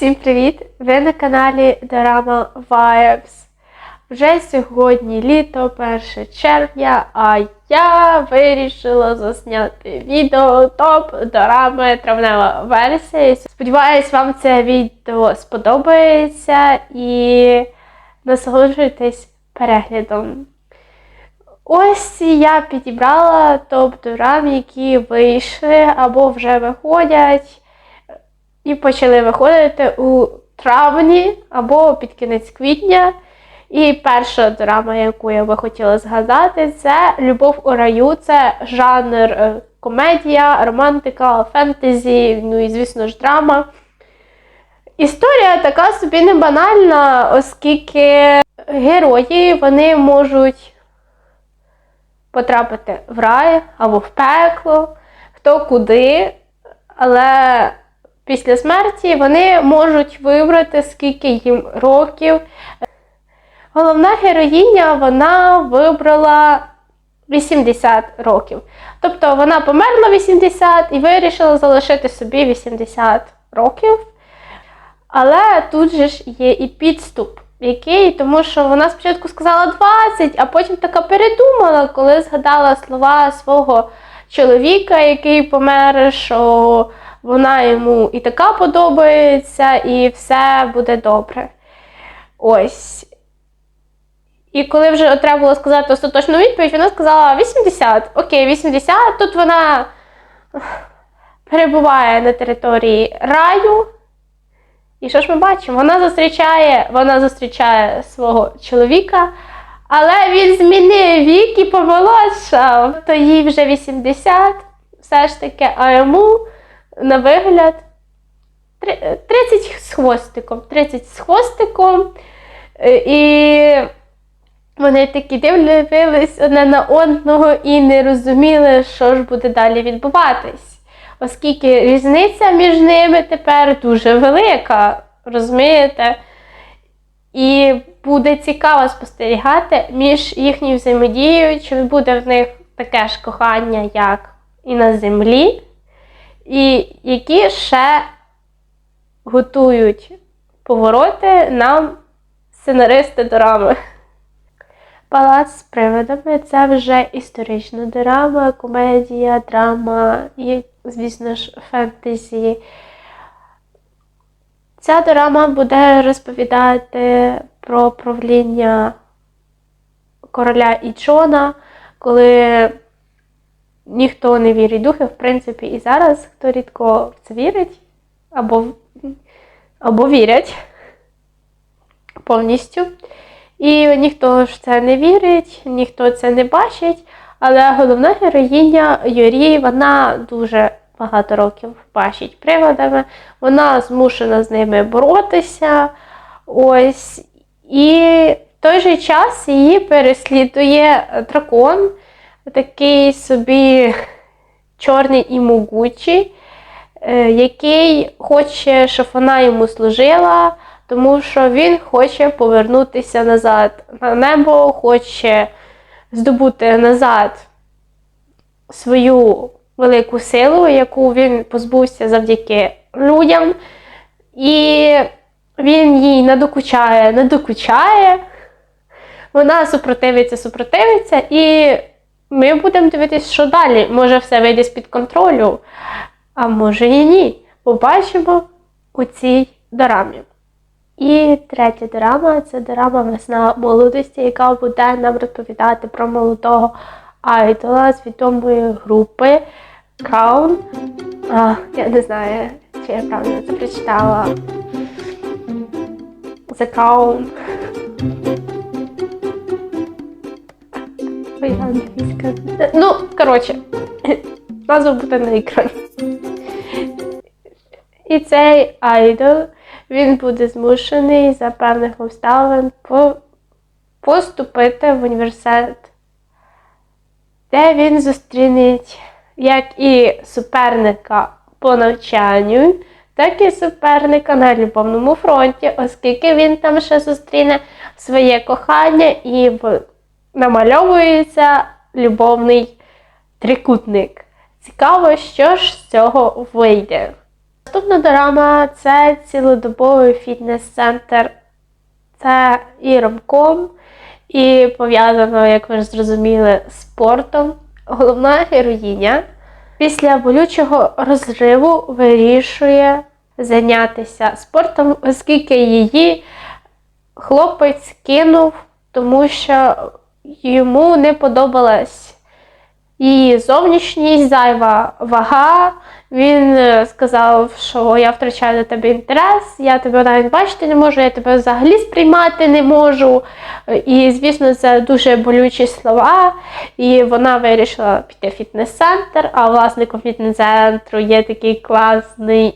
Всім привіт! Ви на каналі Dorama Vibes. Вже сьогодні літо, 1 червня, а я вирішила засняти відео топ дорами травнева версія. Сподіваюсь, вам це відео сподобається і насолоджуйтесь переглядом. Ось я підібрала топ дорам, які вийшли або вже виходять і почали виходити у травні або під кінець квітня. І перша драма, яку я би хотіла згадати, це Любов у раю. Це жанр е, комедія, романтика, фентезі, ну і, звісно ж, драма. Історія така собі не банальна, оскільки герої вони можуть потрапити в рай або в пекло, хто куди, але після смерті вони можуть вибрати, скільки їм років. Головна героїня вона вибрала 80 років. Тобто вона померла 80 і вирішила залишити собі 80 років. Але тут же ж є і підступ, який, тому що вона спочатку сказала 20, а потім така передумала, коли згадала слова свого чоловіка, який помер, що вона йому і така подобається, і все буде добре. Ось. І коли вже треба було сказати остаточну відповідь, вона сказала 80. Окей, 80. Тут вона перебуває на території раю. І що ж ми бачимо? Вона зустрічає, вона зустрічає свого чоловіка, але він змінив вік і помолодшав. То їй вже 80, все ж таки, а йому на вигляд 30 з хвостиком. 30 з хвостиком. І вони такі дивились одне на одного і не розуміли, що ж буде далі відбуватись. Оскільки різниця між ними тепер дуже велика, розумієте? І буде цікаво спостерігати між їхньою взаємодією, чи буде в них таке ж кохання, як і на землі, і які ще готують повороти нам сценаристи драми. Палац з привидами це вже історична драма, комедія, драма і, звісно ж, фентезі. Ця драма буде розповідати про правління короля Ічона, коли ніхто не вірить духи, в принципі, і зараз хто рідко в це вірить, або, або вірять повністю. І ніхто ж це не вірить, ніхто це не бачить. Але головна героїня Юрій, вона дуже багато років бачить приводами, вона змушена з ними боротися. Ось. І в той же час її переслідує дракон, такий собі чорний і могучий, е, який хоче, щоб вона йому служила тому що він хоче повернутися назад на небо, хоче здобути назад свою велику силу, яку він позбувся завдяки людям. І він їй надокучає, надокучає. Вона супротивиться, супротивиться, і ми будемо дивитися, що далі. Може, все вийде з-під контролю, а може і ні. Побачимо у цій дорамі. І третя драма це драма Весна молодості, яка буде нам розповідати про молодого айдола з відомої групи. А, Я не знаю, чи я правильно це прочитала. The Crown. Ой, англійська. Ну, коротше, назва буде на екрані. І цей айдол він буде змушений за певних обставин поступити в університет, де він зустріне як і суперника по навчанню, так і суперника на любовному фронті, оскільки він там ще зустріне своє кохання і намальовується любовний трикутник. Цікаво, що ж з цього вийде. Наступна дорама це цілодобовий фітнес-центр. Це і ромком, і пов'язано, як ви ж зрозуміли, спортом. Головна героїня після болючого розриву вирішує зайнятися спортом, оскільки її хлопець кинув, тому що йому не подобалась її зовнішність, зайва вага. Він е, сказав, що я втрачаю до тебе інтерес, я тебе навіть бачити не можу, я тебе взагалі сприймати не можу. І, звісно, це дуже болючі слова. І вона вирішила піти в фітнес-центр, а власником фітнес-центру є такий класний,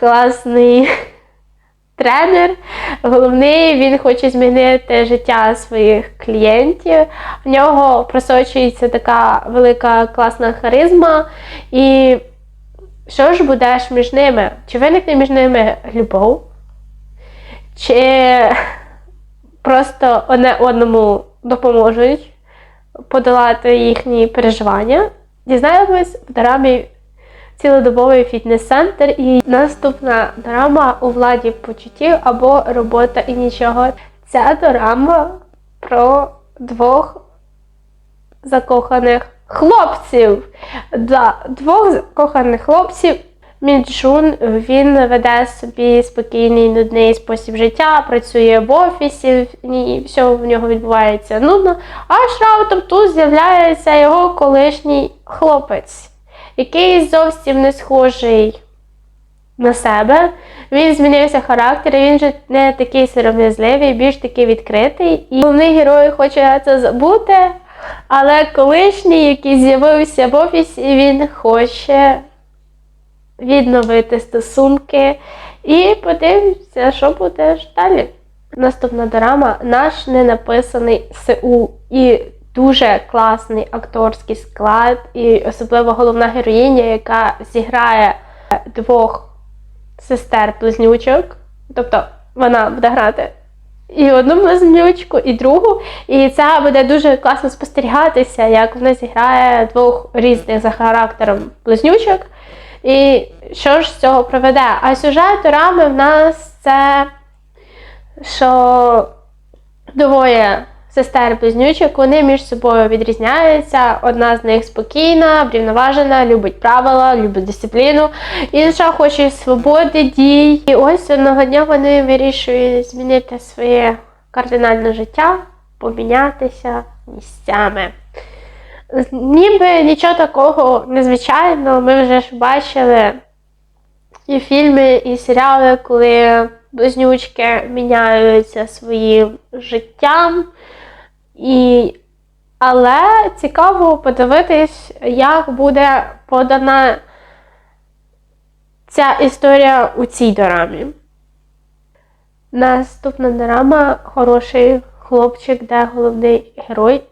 класний тренер. Головний він хоче змінити життя своїх клієнтів. В нього просочується така велика класна харизма. І що ж будеш між ними? Чи виникне між ними любов? Чи просто одне одному допоможуть подолати їхні переживання? Дізнаємось в дорамі цілодобовий фітнес-центр і наступна драма у владі почуттів або робота і нічого. Ця дорама про двох закоханих хлопців. Да, двох закоханих хлопців. Мінджун він веде собі спокійний, нудний спосіб життя, працює в офісі, ні, все в нього відбувається нудно. Аж раптом тут з'являється його колишній хлопець, який зовсім не схожий на себе. Він змінився характер, він вже не такий сором'язливий, більш такий відкритий. І головний герой хоче це забути, але колишній, який з'явився в офісі, він хоче відновити стосунки і подивимося, що буде далі. Наступна драма наш ненаписаний Сеул і дуже класний акторський склад, і особливо головна героїня, яка зіграє двох сестер-близнючок. Тобто вона буде грати і одну близнючку, і другу. І це буде дуже класно спостерігатися, як вона зіграє двох різних за характером близнючок. І що ж з цього проведе? А сюжет рами в нас це, що двоє сестер-близнючок, вони між собою відрізняються. Одна з них спокійна, врівноважена, любить правила, любить дисципліну, інша хоче свободи дій. І ось одного дня вони вирішують змінити своє кардинальне життя, помінятися місцями. Ніби нічого такого незвичайного, ми вже ж бачили і фільми, і серіали, коли близнючки міняються своїм життям. І... Але цікаво подивитись, як буде подана ця історія у цій дорамі. Наступна дорама хороший хлопчик, де головний герой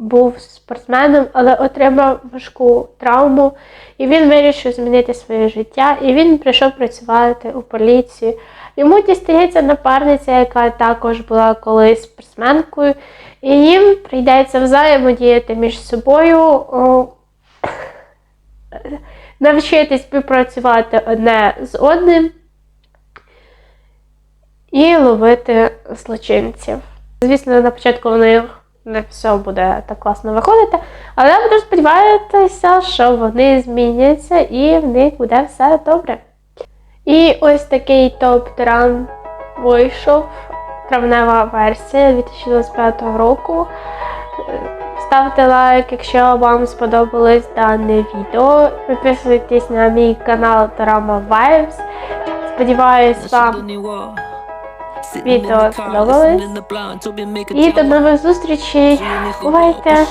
був спортсменом, але отримав важку травму, і він вирішив змінити своє життя, і він прийшов працювати у поліцію. Йому дістається напарниця, яка також була колись спортсменкою, і їм прийдеться взаємодіяти між собою, навчитись співпрацювати одне з одним і ловити злочинців. Звісно, на початку вони не все буде так класно виходити. Але я буду сподіватися, що вони зміняться і в них буде все добре. І ось такий топ-тран вийшов. Травнева версія 2025 року. Ставте лайк, якщо вам сподобалось дане відео. Підписуйтесь на мій канал Drama Vibes. Сподіваюсь, вам відео сподобалось. І до нових зустрічей. Бувайте!